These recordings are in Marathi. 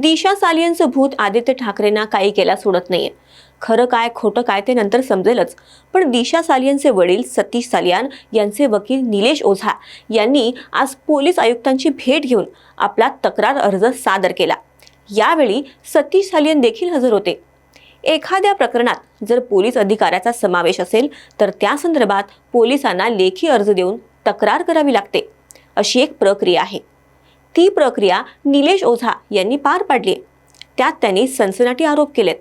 दिशा सालियनचं भूत आदित्य ठाकरेंना काही केला सोडत नाहीये. खरं काय खोटं काय ते नंतर समजेलच. पण दिशा सालियनचे वडील सतीश सालियान यांचे वकील निलेश ओझा यांनी आज पोलीस आयुक्तांची भेट घेऊन आपला तक्रार अर्ज सादर केला. यावेळी सतीश सालियन देखील हजर होते. एखाद्या प्रकरणात जर पोलीस अधिकाऱ्याचा समावेश असेल तर त्या संदर्भात पोलिसांना लेखी अर्ज देऊन तक्रार करावी लागते. अशी एक प्रक्रिया आहे. ती प्रक्रिया निलेश ओझा यांनी पार पाडली. त्यात त्यांनी सनसनाटी आरोप केलेत.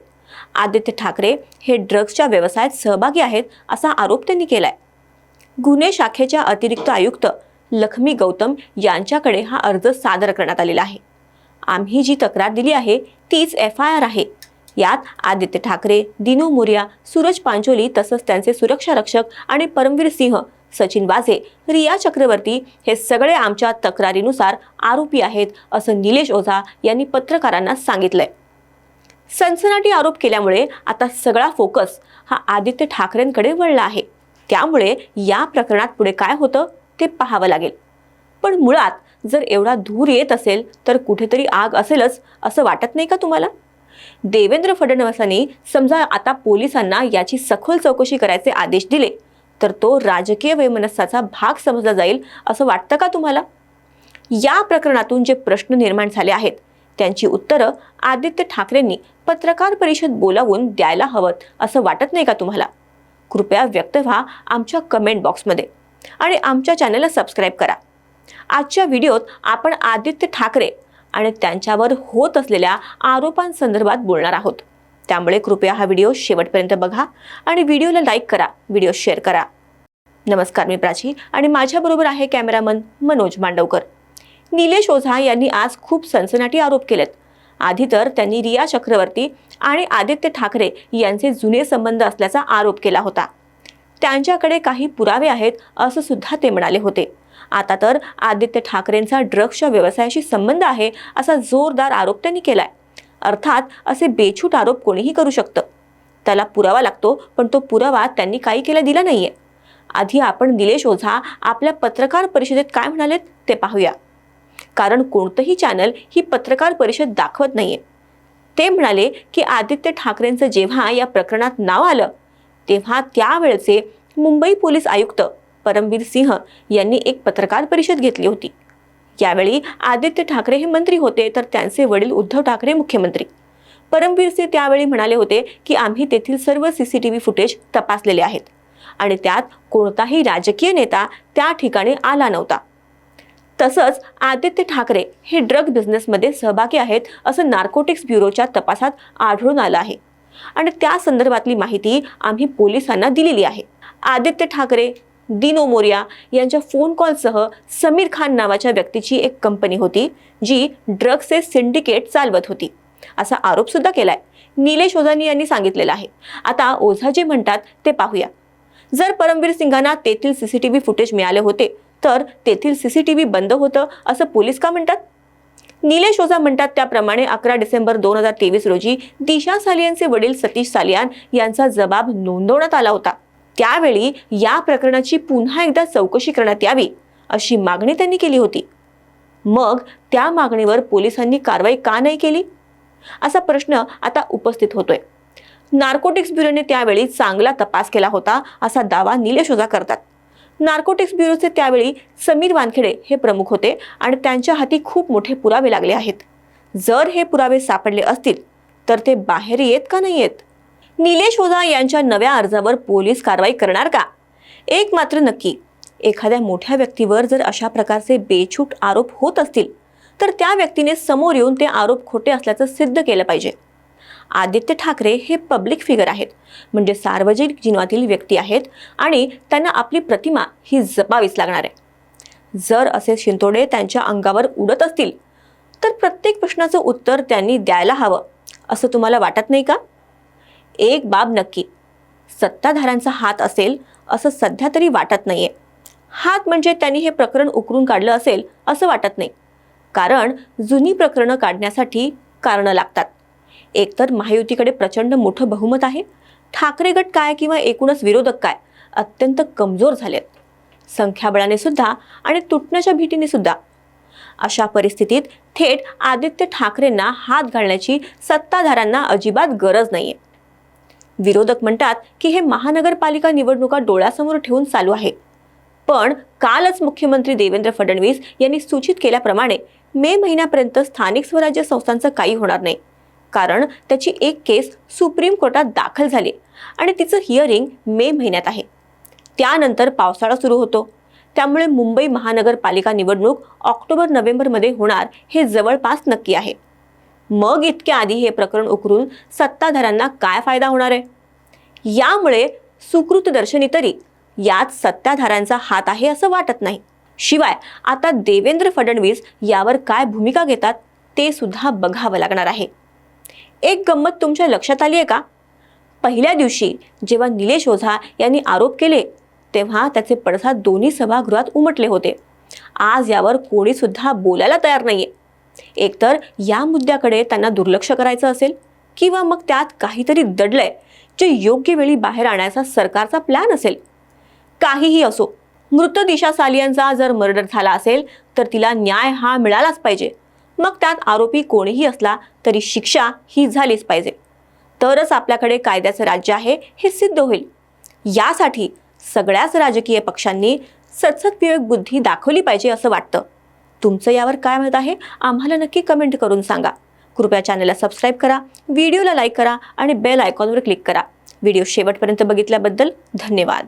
आदित्य ठाकरे हे ड्रग्सच्या व्यवसायात सहभागी आहेत असा आरोप त्यांनी केलाय. गुन्हे शाखेच्या अतिरिक्त आयुक्त लक्ष्मी गौतम यांच्याकडे हा अर्ज सादर करण्यात आलेला आहे. आम्ही जी तक्रार दिली आहे तीच एफ आय आर आहे. यात आदित्य ठाकरे दिनू मुर्या सूरज पांचोली तसंच त्यांचे सुरक्षा रक्षक आणि परमवीर सिंह सचिन वाझे रिया चक्रवर्ती हे सगळे आमच्या तक्रारीनुसार आरोपी आहेत असं निलेश ओझा यांनी पत्रकारांना सांगितलंय. सनसनाटी आरोप केल्यामुळे आता सगळा फोकस हा आदित्य ठाकरेंकडे वळला आहे. त्यामुळे या प्रकरणात पुढे काय होतं ते पाहावं लागेल. पण मुळात जर एवढा धूर येत असेल तर कुठेतरी आग असेलच असं वाटत नाही का तुम्हाला? देवेंद्र फडणवीसांनी समजा आता पोलिसांना याची सखोल चौकशी करायचे आदेश दिले तर तो राजकीय वैमनस्याचा भाग समजला जाईल असं वाटतं का तुम्हाला? या प्रकरणातून जे प्रश्न निर्माण झाले आहेत त्यांची उत्तरं आदित्य ठाकरेंनी पत्रकार परिषद बोलावून द्यायला हवं असं वाटत नाही का तुम्हाला? कृपया व्यक्त व्हा आमच्या कमेंट बॉक्समध्ये आणि आमच्या चॅनलला सबस्क्राईब करा. आजच्या व्हिडिओत आपण आदित्य ठाकरे आणि त्यांच्यावर होत असलेल्या आरोपांसंदर्भात बोलणार आहोत. त्यामुळे कृपया हा व्हिडिओ शेवटपर्यंत बघा आणि व्हिडिओला लाईक करा व्हिडिओ शेअर करा. नमस्कार मी प्राची आणि माझ्याबरोबर आहे कॅमेरामन मनोज मांडवकर. निलेश ओझा यांनी आज खूप सनसनाटी आरोप केलेत. आधी तर त्यांनी रिया चक्रवर्ती आणि आदित्य ठाकरे यांचे जुने संबंध असल्याचा आरोप केला होता. त्यांच्याकडे काही पुरावे आहेत असं सुद्धा ते म्हणाले होते. आता तर आदित्य ठाकरेंचा ड्रग्सच्या व्यवसायाशी संबंध आहे असा जोरदार आरोप त्यांनी केलाय. अर्थात असे बेछूट आरोप कोणीही करू शकतं. त्याला पुरावा लागतो पण तो पुरावा त्यांनी काही केला दिला नाहीये. आधी आपण दिलेश ओझा आपल्या पत्रकार परिषदेत काय म्हणालेत ते पाहूया. कारण कोणतंही चॅनल ही पत्रकार परिषद दाखवत नाहीये. ते म्हणाले की आदित्य ठाकरेंचं जेव्हा या प्रकरणात नाव आलं तेव्हा त्यावेळचे मुंबई पोलीस आयुक्त परमवीर सिंह यांनी एक पत्रकार परिषद घेतली होती. यावेळी आदित्य ठाकरे हे मंत्री होते तर त्यांचे वडील उद्धव ठाकरे मुख्यमंत्री. परमवीर सिंह त्यावेळी म्हणाले होते की आम्ही तेथील सर्व C C T V footage तपासलेले आहेत आणि त्यात कोणताही राजकीय नेता त्या ठिकाणी आला नव्हता. तसंच आदित्य ठाकरे हे ड्रग बिझनेसमध्ये सहभागी आहेत असं नार्कोटिक्स ब्युरोच्या तपासात आढळून आलं आहे. आणि त्या संदर्भातली माहिती आम्ही पोलिसांना दिलेली आहे. आदित्य ठाकरे दिनो मोरिया यांच्या फोन कॉलसह समीर खान नावाच्या व्यक्तीची एक कंपनी होती जी ड्रग्सचे सिंडिकेट चालवत होती. असा आरोप सुद्धा केलाय. निलेश ओझानी यांनी सांगितलेला आहे. आता ओझा जे म्हणतात ते पाहूया. जर परमवीर सिंगांना तेथील सीसीटीव्ही फुटेज मिळाले होते तर तेथील सीसीटीव्ही बंद होतं असं पोलीस का म्हणतात? निलेश ओझा म्हणतात त्याप्रमाणे अकरा डिसेंबर दोन हजार तेवीस रोजी दिशा सालियनचे वडील सतीश सालियान यांचा जबाब नोंदवण्यात आला होता. त्यावेळी या प्रकरणाची पुन्हा एकदा चौकशी करण्यात यावी अशी मागणी त्यांनी केली होती. मग त्या मागणीवर पोलिसांनी कारवाई का नाही केली? असा प्रश्न आता उपस्थित होतोय. नार्कोटिक्स ब्युरोने त्यावेळी चांगला तपास केला होता असा दावा निलेश ओझा करतात. नार्कोटिक्स ब्युरोचे त्यावेळी समीर वानखेडे हे प्रमुख होते आणि त्यांच्या हाती खूप मोठे पुरावे लागले आहेत. जर हे पुरावे सापडले असतील तर ते बाहेर येत का नाही येत? निलेश ओझा यांच्या नव्या अर्जावर पोलीस कारवाई करणार का? एक मात्र नक्की. एखाद्या मोठ्या व्यक्तीवर जर अशा प्रकारचे बेछूट आरोप होत असतील तर त्या व्यक्तीने समोर येऊन ते आरोप खोटे असल्याचं सिद्ध केलं पाहिजे. आदित्य ठाकरे हे पब्लिक फिगर आहेत. म्हणजे सार्वजनिक जीवनातील व्यक्ती आहेत आणि त्यांना आपली प्रतिमा ही जपावीच लागणार आहे. जर असे शिंतोडे त्यांच्या अंगावर उडत असतील तर प्रत्येक प्रश्नाचं उत्तर त्यांनी द्यायला हवं. असं तुम्हाला वाटत नाही का? एक बाब नक्की. सत्ताधाऱ्यांचा हात असेल असं सध्या तरी वाटत नाहीये. हात म्हणजे त्यांनी हे प्रकरण उकरून काढलं असेल असं वाटत नाही. कारण जुनी प्रकरणं काढण्यासाठी कारणं लागतात. एकतर महायुतीकडे प्रचंड मोठं बहुमत आहे. ठाकरे गट काय किंवा एकूणच विरोधक काय अत्यंत कमजोर झालेत. संख्याबळाने सुद्धा आणि तुटण्याच्या भीतीने सुद्धा. अशा परिस्थितीत थेट आदित्य ठाकरेंना हात घालण्याची सत्ताधाऱ्यांना अजिबात गरज नाहीये. विरोधक म्हणतात की हे महानगरपालिका निवडणुका डोळ्यासमोर ठेवून चालू आहे. पण कालच मुख्यमंत्री देवेंद्र फडणवीस यांनी सूचित केल्याप्रमाणे मे महिन्यापर्यंत स्थानिक स्वराज्य संस्थांचं काही होणार नाही. कारण त्याची एक केस सुप्रीम कोर्टात दाखल झाली आणि तिचं हिअरिंग मे महिन्यात आहे. त्यानंतर पावसाळा सुरू होतो. त्यामुळे मुंबई महानगरपालिका निवडणूक ऑक्टोबर नोव्हेंबरमध्ये होणार हे जवळपास नक्की आहे. मग इतक्या आधी हे प्रकरण उकरून सत्ताधाऱ्यांना काय फायदा होणार आहे? यामुळे सुकृतदर्शनी तरी यात सत्ताधाऱ्यांचा हात आहे असं वाटत नाही. शिवाय आता देवेंद्र फडणवीस यावर काय भूमिका घेतात ते सुद्धा बघावं लागणार आहे. एक गंमत तुमच्या लक्षात आली आहे का? पहिल्या दिवशी जेव्हा निलेश ओझा यांनी आरोप केले तेव्हा त्याचे पडसाद दोन्ही सभागृहात उमटले होते. आज यावर कोणीसुद्धा बोलायला तयार नाही आहे एकतर या मुद्द्याकडे त्यांना दुर्लक्ष करायचं असेल किंवा मग त्यात काहीतरी दडलंय जे योग्य वेळी बाहेर आणायचा सरकारचा प्लॅन असेल. काहीही असो मृत दिशा सालियांचा जर मर्डर झाला असेल तर तिला न्याय हा मिळालाच पाहिजे. मग त्यात आरोपी कोणीही असला तरी शिक्षा ही झालीच पाहिजे. तरच आपल्याकडे कायद्याचं राज्य आहे हे सिद्ध होईल. यासाठी सगळ्याच राजकीय पक्षांनी सतसत बुद्धी दाखवली पाहिजे असं वाटतं. तुमचं यावर काय मत आहे आम्हाला नक्की कमेंट करून सांगा. कृपया चॅनलला सबस्क्राईब करा व्हिडिओला लाईक करा आणि बेल आयकॉनवर क्लिक करा. व्हिडिओ शेवटपर्यंत बघितल्याबद्दल धन्यवाद.